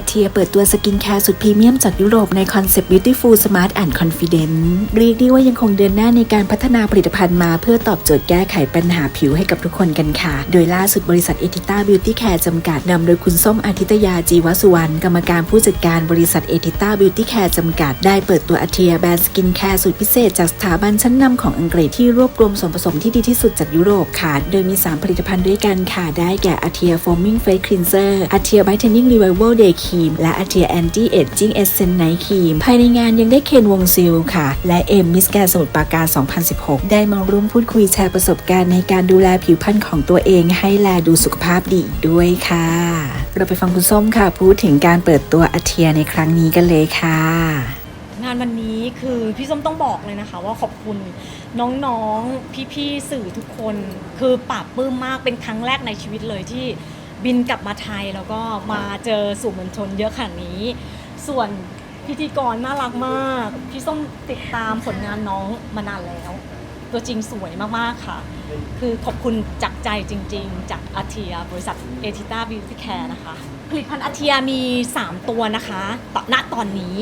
อาเทียเปิดตัวสกินแคร์สุดพรีเมียมจากยุโรปในคอนเซปต์ Beautiful Smart and Confident เรียกได้ว่ายังคงเดินหน้าในการพัฒนาผลิตภัณฑ์มาเพื่อตอบโจทย์แก้ไขปัญหาผิวให้กับทุกคนกันค่ะ โดยล่าสุดบริษัทเอทิต้าบิวตี้แคร์จำกัดนำโดยคุณส้มอาทิตยาจีวสุวรรณกรรมการผู้จัดการบริษัทเอทิต้าบิวตี้แคร์จำกัด ได้เปิดตัวอาเทียแบรนด์สกินแคร์สูตรพิเศษจากสถาบันชั้นนำของอังกฤษที่รวบรวมส่วนผสมที่ดีที่สุดจากยุโรปค่ะ โดยมี 3 ผลิตภัณฑ์ด้วยกันค่ะ ได้แก่อาเทีย Foaming Face Cleanser อาเทีย Brightening Revival Day Cream และอาเทีย n t i Aging Essence Night Cream ภายในงานยังได้เคนวงซิลค่ะ และเอ็มมิสแกนสมุทรปราการ 2016 ได้มาร่วมพูดคุยแชร์ประสบการณ์ในการดูแลผิวพรรณของตัวเองให้แลดูสุขภาพดีด้วยค่ะ เราไปฟังคุณส้มค่ะ พูดถึงการเปิดตัวอาเทียในครั้งนี้กันเลยค่ะงานวันนี้คือพี่ส้มต้องบอกเลยนะคะ ว่าขอบคุณน้องๆ พี่ๆ สื่อทุกคน คือปราบปลื้มมากเป็นครั้งแรกในชีวิตเลยที่ บินกลับมาไทยแล้วก็มาเจอสื่อมวลชนเยอะขนาดนี้ ส่วนพิธีกรน่ารักมาก พี่ส้มติดตามผลงานน้องมานานแล้ว ตัวจริงสวยมากๆค่ะ คือขอบคุณจากใจจริง ๆ จากอาเทียบริษัทเอทิต้าบิวตี้แคร์นะคะ ผลิตภัณฑ์อาเทียมี 3 ตัวนะคะตณตอนนี้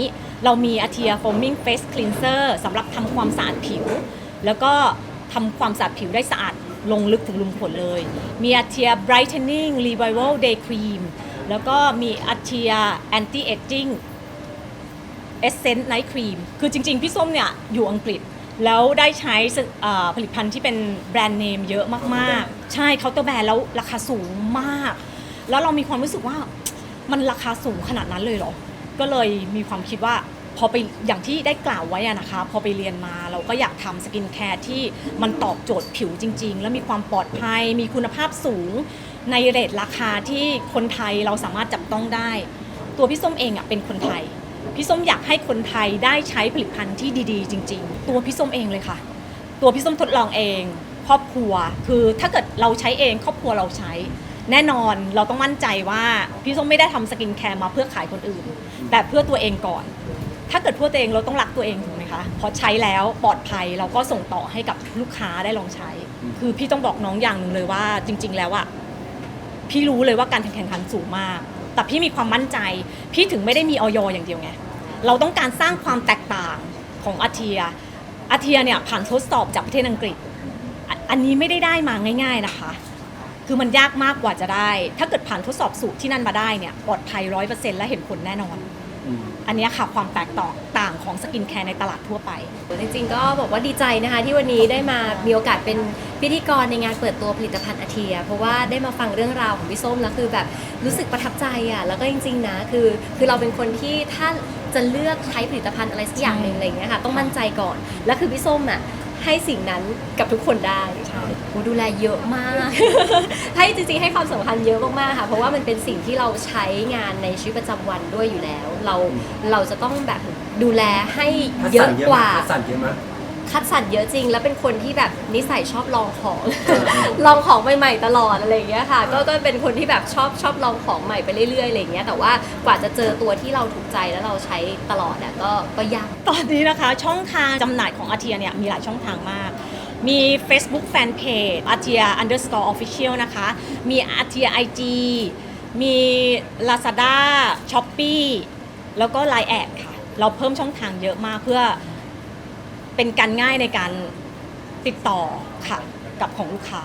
เรามีอาเทีย foaming face cleanser สำหรับทำความสะอาดผิว แล้วก็ทำความสะอาดผิวได้สะอาด ลงลึกถึงลุมขนเลย มีอาเทีย brightening revival day cream แล้วก็มีอาเทีย anti aging Essence Night Cream คือจริง ๆ พี่ส้มเนี่ยอยู่อังกฤษแล้วได้ใช้สเอ่อผลิตภัณฑ์ที่เป็นแบรนด์เนมเยอะมาก ๆ ใช่เคาน์เตอร์แบรนด์แล้วราคาสูงมาก แล้วเรามีความรู้สึกว่ามันราคาสูงขนาดนั้นเลยเหรอ ก็เลยมีความคิดว่า พอไปอย่างที่ได้กล่าวไว้นะคะ พอไปเรียนมาเราก็อยากทำสกินแคร์ที่มันตอบโจทย์ผิวจริง ๆ และมีความปลอดภัย มีคุณภาพสูง ในเรทราคาที่คนไทยเราสามารถจับต้องได้ ตัวพี่ส้มเองอะเป็นคนไทย พี่ส้มอยากให้คนไทยได้ใช้ผลิตภัณฑ์ที่ดีๆ จริง ๆ ตัวพี่ส้มเองเลยค่ะ ตัวพี่ส้มทดลองเอง ครอบครัวคือถ้าเกิดเราใช้เอง ครอบครัวเราใช้แน่นอนเราต้องมั่นใจว่าพี่ส้มไม่ได้ทำสกินแคร์มาเพื่อขายคนอื่น แต่เพื่อตัวเองก่อน ถ้าเกิดเพื่อตัวเองเราต้องรักตัวเองถูกไหมคะพอใช้แล้วปลอดภัยเราก็ส่งต่อให้กับลูกค้าได้ลองใช้ คือพี่ต้องบอกน้องอย่างหนึ่งเลยว่า จริง ๆ แล้วอะพี่รู้เลยว่าการแข่งขันสูงมาก แต่พี่มีความมั่นใจ พี่ถึงไม่ได้มีออยอย่างเดียวไงเราต้องการสร้างความแตกต่างของอาเทียอาเทียเนี่ยผ่านทดสอบจากประเทศอังกฤษอะอันนี้ไม่ได้ได้มาง่าย ๆนะคะ คือมันยากมากกว่าจะได้ ถ้าเกิดผ่านทดสอบสูตรที่นั่นมาได้เนี่ยปลอดภัยร้อยเปอร์เซ็นต์และเห็นผลแน่นอน อันนี้ค่ะความแตกต่างต่างของสกินแคร์ในตลาดทั่วไป จริงๆก็บอกว่าดีใจนะคะที่วันนี้ได้มามีโอกาสเป็นพิธีกรในงานเปิดตัวผลิตภัณฑ์อาเทีย เพราะว่าได้มาฟังเรื่องราวของพี่ส้มแล้วคือแบบรู้สึกประทับใจอะแล้วก็จริงๆนะคือคือเราเป็นคนที่ถ้าจะเลือกใช้ผลิตภัณฑ์อะไรสักอย่างหนึ่งอะไรเงี้ยค่ะต้องมั่นใจก่อน แล้วคือพี่ส้มอะ ให้สิ่งนั้นกับทุกคนได้โอ้ดูแลเยอะมาก ให้จริงๆให้ความสำคัญเยอะมากๆค่ะ เพราะว่ามันเป็นสิ่งที่เราใช้งานในชีวิตประจำวันด้วยอยู่แล้ว เราเราจะต้องแบบดูแลให้เยอะกว่าคัดสั่นเยอะมั้ย คัดสรรเยอะจริง แล้วเป็นคนที่แบบนิสัยชอบลองของ ลองของใหม่ๆตลอดอะไรอย่างเงี้ยค่ะ ก็ก็เป็นคนที่แบบชอบชอบลองของใหม่ไปเรื่อยๆอะไรอย่างเงี้ยแต่ว่ากว่าจะเจอตัวที่เราถูกใจแล้วเราใช้ตลอดอะก็ก็ยากตอนนี้นะคะช่องทางจำหน่ายของอาเทียเนี่ยมีหลายช่องทางมาก มี Facebook Fanpage อาเทีย underscore official นะคะ มีอาเทีย IG มี Lazada Shopee แล้วก็ Line แอดค่ะ เราเพิ่มช่องทางเยอะมากเพื่อ เป็นการง่ายในการติดต่อค่ะกับของลูกค้า